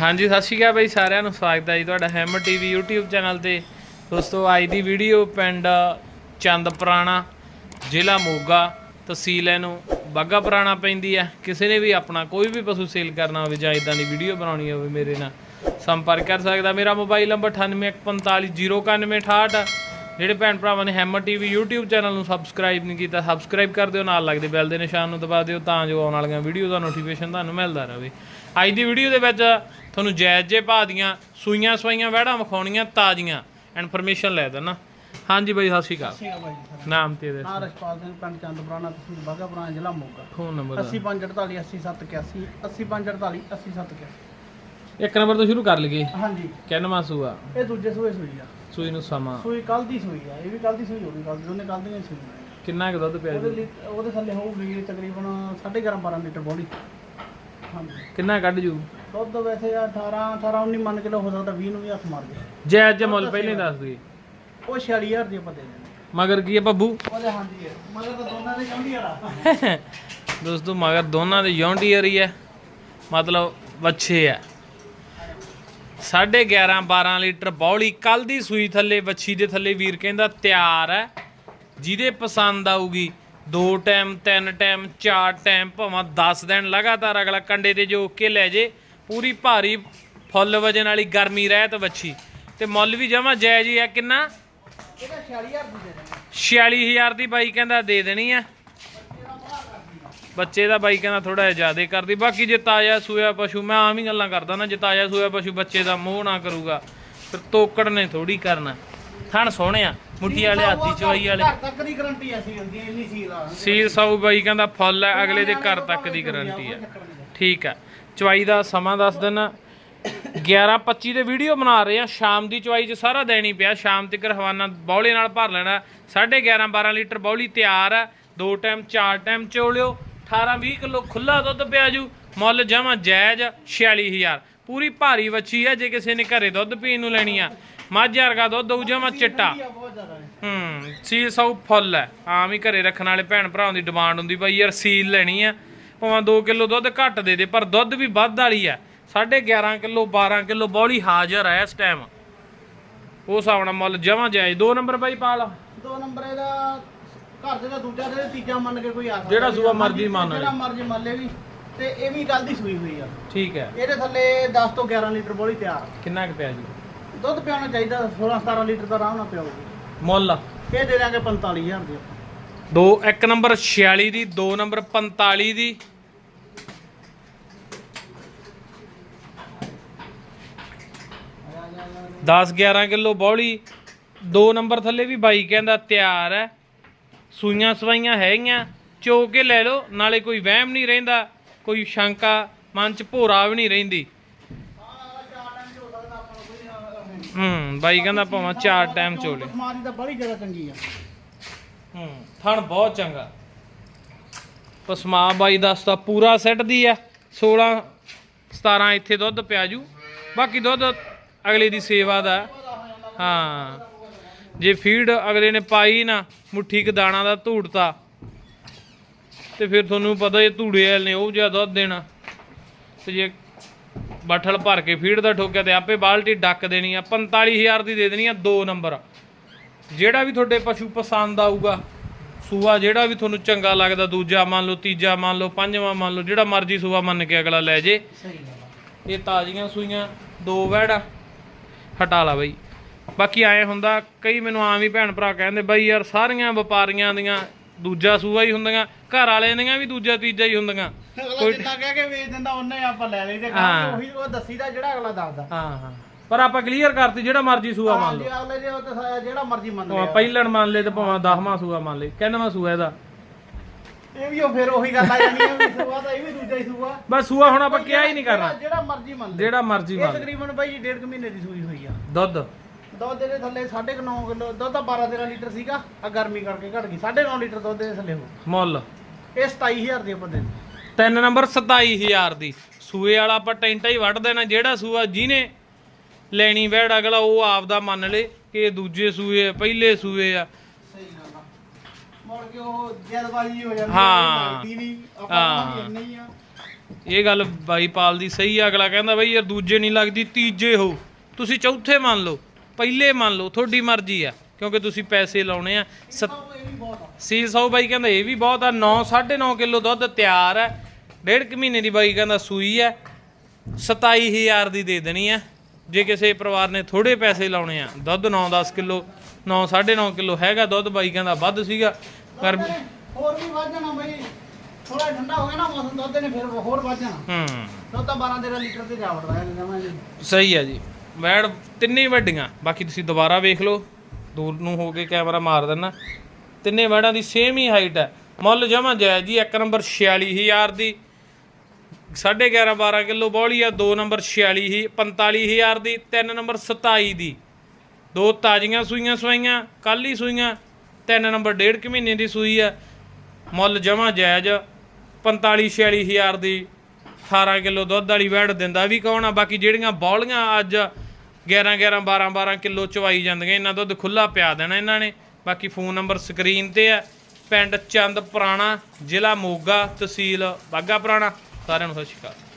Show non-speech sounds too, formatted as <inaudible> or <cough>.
ਹਾਂਜੀ, ਸਤਿ ਸ਼੍ਰੀ ਅਕਾਲ ਬਾਈ ਸਾਰਿਆਂ ਨੂੰ, ਸਵਾਗਤ ਹੈ ਜੀ ਤੁਹਾਡਾ ਹੈਮਰ ਟੀਵੀ YouTube ਚੈਨਲ ਤੇ। ਦੋਸਤੋ, ਅੱਜ ਦੀ ਵੀਡੀਓ ਪਿੰਡ ਚੰਦ ਪੁਰਾਣਾ, ਜ਼ਿਲ੍ਹਾ ਮੋਗਾ, ਤਹਿਸੀਲ ਇਹਨੂੰ ਬਾਗਾ ਪੁਰਾਣਾ ਪੈਂਦੀ ਹੈ। ਕਿਸੇ ਨੇ ਵੀ ਆਪਣਾ ਕੋਈ ਵੀ ਪਸ਼ੂ ਸੇਲ ਕਰਨਾ ਹੋਵੇ ਜਾਂ ਇਦਾਂ ਦੀ ਵੀਡੀਓ ਬਣਾਉਣੀ ਹੋਵੇ ਮੇਰੇ ਨਾਲ ਸੰਪਰਕ ਕਰ ਸਕਦਾ। ਮੇਰਾ ਮੋਬਾਈਲ ਨੰਬਰ 9814509168 ਜਿਹੜੇ ਭੈਣ ਭਰਾਵਾਂ ਨੇ ਹੈਮਰ ਟੀਵੀ YouTube ਚੈਨਲ ਨੂੰ ਸਬਸਕ੍ਰਾਈਬ ਨਹੀਂ ਕੀਤਾ ਸਬਸਕ੍ਰਾਈਬ ਕਰ ਦਿਓ ਨਾਲ ਲੱਗਦੇ ਬੈਲ ਦੇ ਨਿਸ਼ਾਨ ਨੂੰ ਦਬਾ ਦਿਓ ਤਾਂ ਜੋ ਆਉਣ ਵਾਲੀਆਂ ਵੀਡੀਓ ਦਾ ਨੋਟੀਫਿਕੇਸ਼ਨ ਤੁਹਾਨੂੰ ਮਿਲਦਾ ਰਹੇ। ਅੱਜ ਦੀ ਵੀਡੀਓ ਦੇ ਵਿੱਚ ਤੁਹਾਨੂੰ ਜਾਇਜ਼ ਜੇ ਭਾਅ ਦੀਆਂ ਸੂਈਆਂ ਸਵਾਈਆਂ ਵਹਿੜਾਂ ਵਿਖਾਉਣੀਆਂ ਤਾਜ਼ੀਆਂ ਇਨਫੋਰਮੇਸ਼ਨ ਲੈ ਦੇਣਾ। ਹਾਂਜੀ ਬਾਈ ਸਤਿ ਸ਼੍ਰੀ ਅਕਾਲ। ਨਾਮ ਤੇ ਦੇ ਹਾਂ ਰਸ਼ਪਾਲ ਸਿੰਘ ਪਿੰਡ ਚੰਦਪੁਰਾਣਾ ਤਹਿਸੀਲ ਬਾਗਾ ਪੁਰਾਣਾ ਜ਼ਿਲ੍ਹਾ ਮੋਗਾ। ਫੋਨ ਨੰਬਰ 8548 80781 8548 80781 ਇੱਕ ਨੰਬਰ ਤੋਂ ਸ਼ੁਰੂ ਕਰ ਲਈਏ। ਹਾਂਜੀ। ਕਿੰਨਵਾਂ ਸੂਆ? ਇਹ ਦੂਜੇ ਸੂਏ ਸੂਈ ਆ। ਸੂਈ ਨੂੰ ਸਮਾਂ। ਸੂਈ ਕੱਲ ਦੀ ਸੂਈ ਆ ਇਹ ਵੀ ਕੱਲ ਦੀ ਸੂਈ ਹੋ ਗਈ ਕੱਲ ਦੀ ਉਹਨੇ ਕੱਲ ਦੀਆਂ ਸੂਈ ਕਿੰਨਾ ਕੁ ਦੁੱਧ ਪਿਆ ਉਹਦੇ ਜੀ? ਲਈ ਉਹਦੇ ਥੱਲੇ ਹੋਊਗੀ ਤਕਰੀਬਨ 11.5 12 ਲੀਟਰ ਬੋਡੀ। ਹਾਂਜੀ। ਕਿੰਨਾ ਕੱਢ ਜੂ? ਦੁੱਧ ਵੈਸੇ ਆ 18 18 19 ਮੰਨ ਕਿਲੋ ਹੋ ਸਕਦਾ 20 ਨੂੰ ਵੀ ਹੱਥ ਮਾਰ ਜਾਇਜ਼ ਜੇ ਮੁੱਲ ਪਹਿਲਾਂ ਦੱਸ ਦਈਏ। ਉਹ 46000 ਦੀ ਆਪਾਂ ਦੇ ਦਿੰਦੇ ਮਗਰ ਕੀ ਹੈ ਬੱਬੂ? ਉਹਦੇ ਹਾਂਜੀ ਹੈ ਮਗਰ ਤਾਂ ਦੋਨਾਂ ਦੇ ਚੰਡੀ ਵਾਲਾ। <laughs> ਦੋਸਤੋ ਮਗਰ ਦੋਨਾਂ ਦੇ ਯੌਂਡੀਅਰ ਹੀ ਹੈ। ਮਤਲਬ ਵੱਛੇ ਹੈ 11.5 12 ਲੀਟਰ ਬੌਲੀ। ਕੱਲ ਦੀ ਸੂਈ ਥੱਲੇ ਵੱਛੀ ਦੇ ਥੱਲੇ ਵੀਰ ਕਹਿੰਦਾ ਤਿਆਰ ਹੈ। ਜਿਹਦੇ ਪਸੰਦ ਆਊਗੀ ਦੋ ਟਾਈਮ ਤਿੰਨ ਟਾਈਮ ਚਾਰ ਟਾਈਮ ਭਾਵੇਂ 10 ਦਿਨ ਲਗਾਤਾਰ ਅਗਲਾ ਕੰਡੇ ਤੇ ਜੋ ਕੇ ਲੈ ਜੇ ਪੂਰੀ ਭਾਰੀ ਫੁੱਲ ਵਜਨ ਵਾਲੀ ਗਰਮੀ ਰਹਿਤ ਵੱਛੀ। ਤੇ ਮੁੱਲ ਵੀ ਜਮਾ ਜਾਇਜ਼ ਹੀ ਹੈ ਕਿੰਨਾ? ਇਹਦਾ 46000 ਦੀ ਦੇ ਦਿੰਦੇ 46000 ਦੀ ਬਾਈ ਕਹਿੰਦਾ ਦੇ ਦੇਣੀ ਆ ਬੱਚੇ ਦਾ ਬਾਈ ਕਹਿੰਦਾ ਥੋੜਾ ਜਿਹਾ ਜ਼ਿਆਦਾ ਕਰਦੀ ਬਾਕੀ ਜੇ ਤਾਜ਼ਾ ਸੂਆ ਪਸ਼ੂ ਮੈਂ ਆਮ ਹੀ ਗੱਲਾਂ ਕਰਦਾ ਨਾ ਜੇ ਤਾਜ਼ਾ ਸੂਆ ਪਸ਼ੂ ਬੱਚੇ ਦਾ ਮੋਹ ਨਾ ਕਰੂਗਾ ਫਿਰ ਤੋਕੜ ਨੇ ਥੋੜੀ ਕਰਨਾ। ਥਣ ਸੋਹਣਿਆ ਮੁੱਠੀ ਵਾਲੇ ਹਾਥੀ ਚਵਾਈ ਵਾਲੇ। ਘਰ ਤੱਕ ਦੀ ਗਰੰਟੀ ਆ ਇੰਨੀ ਸੀਲ ਆ। ਸੀਲ ਸਾਊ ਬਾਈ ਕਹਿੰਦਾ ਫੁੱਲ ਹੈ ਅਗਲੇ ਦੇ ਘਰ ਤੱਕ ਦੀ ਗਾਰੰਟੀ ਹੈ ਠੀਕ ਹੈ ਚਵਾਈ ਦਾ ਸਮਾਂ ਦੱਸ ਦੇਣਾ 11:25 ਦੇ ਵੀਡੀਓ ਬਣਾ ਰਹੇ ਆ ਸ਼ਾਮ ਦੀ ਚਵਾਈ 'ਚ ਸਾਰਾ ਦੇਣੀ ਪਿਆ ਸ਼ਾਮ ਤੱਕ ਹਵਾਨਾ ਬੌਲੇ ਨਾਲ ਭਰ ਲੈਣਾ 11.5 12 ਲੀਟਰ ਬੌਲੀ ਤਿਆਰ ਆ ਦੋ ਟਾਈਮ ਚਾਰ ਟਾਈਮ ਚੋਲਿਓ 18 20 ਕਿਲੋ ਖੁੱਲਾ ਦੁੱਧ ਪਿਆ ਜੂ। ਮੁੱਲ ਜਮਾ ਜਾਇਜ਼ 46000 ਪੂਰੀ ਭਾਰੀ ਵੱਛੀ ਆ ਜੇ ਕਿਸੇ ਨੇ ਘਰੇ ਦੁੱਧ ਪੀਣ ਨੂੰ ਲੈਣੀ ਆ। ਮੱਝ ਵਰਗਾ ਦੁੱਧ ਹੋਊ ਜਮਾ ਚਿੱਟਾ। ਹੂੰ, ਸੀਲ ਸੌ ਫੁੱਲ ਹੈ। ਆਮ ਹੀ ਘਰੇ ਰੱਖਣ ਵਾਲੇ ਭੈਣ ਭਰਾਵਾਂ ਦੀ ਡਿਮਾਂਡ ਹੁੰਦੀ ਬਈ ਯਾਰ, ਸੀਲ ਲੈਣੀ ਆ। ਭਾਵੇਂ 2 ਕਿਲੋ ਦੁੱਧ ਘੱਟ ਦੇ ਦੇ, ਪਰ ਦੁੱਧ ਵੀ ਵੱਧ ਵਾਲੀ ਆ 11.5 ਕਿਲੋ 12 ਕਿਲੋ ਬੌਲੀ ਹਾਜ਼ਰ ਆ ਇਸ ਟਾਈਮ ਉਹ ਹਿਸਾਬ ਨਾਲ ਮੁੱਲ ਜਮਾ ਜਾਇਜ਼। ਦੋ ਨੰਬਰ ਬਾਈ ਪਾਲ। ਦੋ ਨੰਬਰ ਇਹਦਾ ਘਰ ਦੇ ਦਾ ਦੂਜਾ ਤੇ ਤੀਜਾ ਮੰਨ ਕੇ ਕੋਈ ਆ ਸਕਦਾ ਜਿਹੜਾ ਸੂਆ ਮਰਜ਼ੀ ਮੰਨ ਜਿਹੜਾ ਲੈ। ਮਰਜ਼ੀ ਮੰਨ ਲੈ ਵੀ ਤੇ ਇਹ ਵੀ ਕੱਲ ਦੀ ਸੂਈ ਹੋਈ ਆ। ਠੀਕ ਹੈ। ਇਹਦੇ ਥੱਲੇ 10 ਤੋਂ 11 ਲੀਟਰ ਬੋਲੀ ਤਿਆਰ। ਕਿੰਨਾ ਕੁ ਪਿਆ ਜੀ? ਦੁੱਧ ਪਿਆਉਣਾ ਚਾਹੀਦਾ 16 17 ਲੀਟਰ ਦਾ ਆਰਾਮ ਨਾਲ ਪਿਆਉਗੀ ਮੁੱਲ? ਇਹ ਦੇ ਦਾਂਗੇ 45000 ਦੀ। ਦੋ ਇੱਕ ਨੰਬਰ 46 ਦੀ ਦੋ ਨੰਬਰ 45 ਦੀ। ਦਸ 11 ਕਿਲੋ ਬੌਲੀ। ਦੋ ਨੰਬਰ ਥੱਲੇ ਵੀ ਬਾਈ ਕਹਿੰਦਾ ਤਿਆਰ ਹੈ। ਸੂਈਆਂ ਸਵਾਈਆਂ ਹੈਗੀਆਂ ਚੋ ਕੇ ਲੈ ਲਓ ਨਾਲੇ ਕੋਈ ਵਹਿਮ ਨਹੀਂ ਰਹਿੰਦਾ ਕੋਈ ਸ਼ੰਕਾ ਮਨ ਚ ਭੋਰਾ ਵੀ ਨਹੀਂ ਰਹਿੰਦੀ। ਹੂੰ ਬਾਈ ਕਹਿੰਦਾ ਭਾਵੇਂ ਚਾਰ ਟਾਈਮ ਚੋਲੇ। ਸਮਾਰੀ ਤਾਂ ਬੜੀ ਜ਼ਿਆਦਾ ਚੰਗੀ ਆ। ਹੂੰ ਥਣ ਬਹੁਤ ਚੰਗਾ। ਪਸਮਾ ਬਾਈ ਦੱਸਦਾ ਪੂਰਾ ਸੈੱਟ ਦੀ ਆ। 16 17 ਇੱਥੇ ਦੁੱਧ ਪਿਆ ਜੂ। ਬਾਕੀ ਦੁੱਧ ਅਗਲੇ ਦੀ ਸੇਵਾ ਦਾ। ਹਾਂ। ਜੇ ਫੀਡ ਅਗਲੇ ਨੇ ਪਾਈ ਨਾ ਮੁੱਠੀ ਕ ਦਾਣਾ ਦਾ ਧੂੜਤਾ ਤੇ ਫਿਰ ਤੁਹਾਨੂੰ ਪਤਾ ਇਹ ਧੂੜੇ ਵਾਲੇ ਨੇ ਉਹ ਜਿਹਾ ਦੁੱਧ ਦੇਣਾ। ਤੇ ਜੇ ਬੱਠਲ ਭਰ ਕੇ ਫੀਡ ਦਾ ਠੋਕਿਆ ਤੇ ਆਪੇ ਬਾਲਟੀ ਡੱਕ ਦੇਣੀ ਆ 45000 ਦੀ ਦੇ ਦੇਣੀ ਆ ਦੋ ਨੰਬਰ। ਜਿਹੜਾ ਵੀ ਤੁਹਾਡੇ ਪਸ਼ੂ ਪਸੰਦ ਆਊਗਾ ਸੂਆ ਜਿਹੜਾ ਵੀ ਤੁਹਾਨੂੰ ਚੰਗਾ ਲੱਗਦਾ ਦੂਜਾ ਮੰਨ ਲਓ ਤੀਜਾ ਮੰਨ ਲਓ ਪੰਜਵਾਂ ਮੰਨ ਲਓ ਜਿਹੜਾ ਮਰਜ਼ੀ ਸੂਆ ਮੰਨ ਕੇ ਅਗਲਾ ਲੈ ਜੇ। ਸਹੀ ਗੱਲ ਇਹ ਤਾਜ਼ੀਆਂ ਸੂਈਆਂ ਦੋ ਵੈੜ ਹਟਾ ਲਾ ਬਈ। ਬਾਕੀ ਐ ਹੁੰਦਾ ਕਈ ਮੈਨੂੰ ਆਮ ਹੀ ਭੈਣ ਭਰਾ ਕਹਿੰਦੇ ਬਈ ਯਾਰ ਸਾਰੀਆਂ ਵਪਾਰੀਆਂ ਦੀਆਂ ਦੂਜਾ ਸੂਆ ਹੀ ਹੁੰਦੀਆਂ ਘਰ ਵਾਲਿਆਂ ਦੀਆਂ ਵੀ ਦੂਜਾ ਤੀਜਾ ਹੀ ਹੁੰਦੀਆਂ। ਅਗਲਾ ਜਿੰਨਾ ਕਹਿ ਕੇ ਵੇਚ ਦਿੰਦਾ ਉਹਨੇ ਆਪਾਂ ਲੈ ਲਈ ਤੇ ਹਾਂ। ਉਹੀ ਉਹ ਦੱਸੀਦਾ ਜਿਹੜਾ ਅਗਲਾ ਦੱਸਦਾ। ਹਾਂ ਹਾਂ। ਪਰ ਆਪਾਂ ਕਲੀਅਰ ਕਰਤੀ ਜਿਹੜਾ ਮਰਜ਼ੀ ਸੂਆ ਮੰਨ ਹਾਂਜੀ ਲਓ। ਅਗਲੇ ਜੇ ਉਹ ਤਾਂ ਸਾ- ਜਿਹੜਾ ਮਰਜ਼ੀ ਮੰਨ ਭਾਵੇਂ ਲਿਆ। ਪਹਿਲਣ ਮੰਨ ਲੈ ਤੇ ਭਾਵੇਂ 10ਵਾਂ ਸੂਆ ਮੰਨ ਲੈ ਕਿੰਨਵਾਂ ਸੂਆ ਇਹਦਾ। ਇਹ ਵੀ ਉਹ ਫਿਰ ਉਹੀ ਗੱਲ ਆ ਜਾਣੀ ਹੈ ਵੀ ਸੂਆ ਤਾਂ ਇਹ ਵੀ ਦੂਜਾ ਹੀ ਸੂਆ। ਬਸ ਸੂਆ ਹੁਣ ਆਪਾਂ ਕਿਹਾ ਹੀ ਨਹੀਂ ਕਰਨਾ। ਜਿਹੜਾ- ਜਿਹੜਾ ਮਰਜ਼ੀ ਮੰਨ ਲੈ ਜਿਹੜਾ ਮਰਜ਼ੀ ਇਹ ਮੰਨ ਲੈ। ਤਕਰੀਬਨ ਬਾਈ ਜੀ ਡੇਢ ਕੁ ਮਹੀਨੇ ਦੀ ਸੂਈ ਹੋਈ ਆ। ਦੁੱਧ। ਦੁੱਧ ਦੇ ਥੱਲੇ 9.5 ਕਿਲੋ ਦੁੱਧ ਤਾਂ 12 13 ਲੀਟਰ ਸੀਗਾ। ਆ ਗਰਮੀ ਕਰਕੇ ਘਟ ਗਈ 9.5 ਲੀਟਰ ਦੁੱਧ ਦੇ ਥੱਲੇ ਹੋ ਮੁੱਲ? ਇਹ 27000 ਦੀ ਆਪਾਂ ਦੇ ਦਿੱਤੀ। ਤਿੰਨ ਨੰਬਰ 27000 ਦੀ। ਸੂਏ ਵਾਲਾ ਆਪਾਂ ਟੈਂਟਾ ਹੀ ਵੱਢ ਦੇਣਾ ਜਿਹੜਾ ਸੂਆ ਜਿਹਨੇ ਲੈਣੀ ਵੈੜ ਅਗਲਾ ਉਹ ਆਪਦਾ ਮੰਨ ਲੇ ਕਿ ਇਹ ਦੂਜੇ ਸੂਏ ਆ, ਪਹਿਲੇ ਸੂਏ ਆ। ਸਹੀ ਗੱਲ ਆ। ਮੁੜ ਕੇ ਉਹ ਜਲਦਬਾਜ਼ੀ ਹੋ ਜਾਂਦੀ ਹਾਂ। ਨਹੀਂ। ਆਪਾਂ ਆ। ਇਹ ਗੱਲ ਬਾਈ ਪਾਲ ਦੀ ਸਹੀ ਆ ਅਗਲਾ ਕਹਿੰਦਾ ਬਈ ਯਾਰ ਦੂਜੇ ਨਹੀਂ ਲੱਗਦੀ ਤੀਜੇ ਹੋ। ਤੁਸੀਂ ਚੌਥੇ ਮੰਨ ਲਓ। ਪਹਿਲੇ ਮੰਨ ਲਓ ਤੁਹਾਡੀ ਮਰਜ਼ੀ ਆ ਕਿਉਂਕਿ ਤੁਸੀਂ ਪੈਸੇ ਲਾਉਣੇ ਆ। ਸੱਤ- ਉਹ ਇਹ ਵੀ ਬਹੁਤ ਆ ਸੀ ਸੌ ਬਾਈ ਕਹਿੰਦਾ ਇਹ ਵੀ ਬਹੁਤ ਆ 9 9.5 ਕਿਲੋ ਦੁੱਧ ਤਿਆਰ ਹੈ ਡੇਢ ਕੁ ਮਹੀਨੇ ਦੀ ਬਾਈ ਕਹਿੰਦਾ ਸੂਈ ਹੈ 27000 ਦੀ ਦੇ ਦੇਣੀ ਆ। ਜੇ ਕਿਸੇ ਪਰਿਵਾਰ ਨੇ ਥੋੜੇ ਪੈਸੇ ਲਾਉਣੇ ਆ ਦੁੱਧ 9-10 ਕਿਲੋ 9 9.5 ਕਿਲੋ ਹੈਗਾ ਦੁੱਧ ਬਾਈ ਕਹਿੰਦਾ ਵੱਧ ਸੀਗਾ। ਪਰ ਹੋਰ ਵੀ ਵੱਧ ਜਾਣਾ ਬਈ। ਥੋੜਾ ਠੰਡਾ ਹੋ ਗਿਆ ਨਾ ਮੌਸਮ ਦੁੱਧ ਨੇ ਫਿਰ ਹੋਰ ਵੱਧ ਜਾਣਾ। ਹੂੰ। ਦੁੱਧ ਤਾਂ 12 13 ਲੀਟਰ ਤੇ ਜਾ ਵੜਦਾ ਹੈ ਸਹੀ ਹੈ ਜੀ। ਵੈੜ ਤਿੰਨੇ ਵੱਡੀਆਂ। ਬਾਕੀ ਤੁਸੀਂ ਦੁਬਾਰਾ ਵੇਖ ਲਓ। ਦੂਰ ਨੂੰ ਹੋ ਕੇ ਕੈਮਰਾ ਮਾਰ ਦੇਣਾ ਤਿੰਨੇ ਵੈੜਾਂ ਦੀ ਸੇਮ ਹੀ ਹਾਈਟ ਹੈ। ਮੁੱਲ ਜਮਾ ਜਾਇਜ਼ ਜੀ, ਇੱਕ ਨੰਬਰ 46000 ਦੀ। 11.5 12 ਕਿਲੋ ਬੋਲੀ ਆ, ਦੋ ਨੰਬਰ 46 ਹੀ 45000 ਦੀ, ਤਿੰਨ ਨੰਬਰ 27 ਦੀ। ਦੋ ਤਾਜ਼ੀਆਂ ਸੂਈਆਂ ਸਵਾਈਆਂ ਕੱਲ ਹੀ ਸੂਈਆਂ, ਤਿੰਨ ਨੰਬਰ ਡੇਢ ਕੁ ਮਹੀਨੇ ਦੀ ਸੂਈ ਆ। ਮੁੱਲ ਜਮਾ ਜਾਇਜ਼ 45 46000 ਦੀ। 18 ਕਿਲੋ ਦੁੱਧ ਵਾਲੀ ਵੈੜ ਦਿੰਦਾ ਵੀ ਕੌਣ ਆ? ਬਾਕੀ ਜਿਹੜੀਆਂ ਬੌਲੀਆਂ ਅੱਜ 11 11 12 12 ਕਿਲੋ ਚਵਾਈ ਜਾਂਦੀਆਂ। ਇਹਨਾਂ ਦੁੱਧ ਖੁੱਲਾ ਪਿਆ ਦੇਣਾ ਇਹਨਾਂ ਨੇ। ਬਾਕੀ ਫੋਨ ਨੰਬਰ ਸਕਰੀਨ ਤੇ ਆ। ਪਿੰਡ ਚੰਦ ਪੁਰਾਣਾ, ਜ਼ਿਲ੍ਹਾ ਮੋਗਾ, ਤਹਿਸੀਲ ਬਾਗਾ ਪੁਰਾਣਾ। ਸਾਰਿਆਂ ਨੂੰ ਸਤਿ ਸ਼੍ਰੀ ਅਕਾਲ।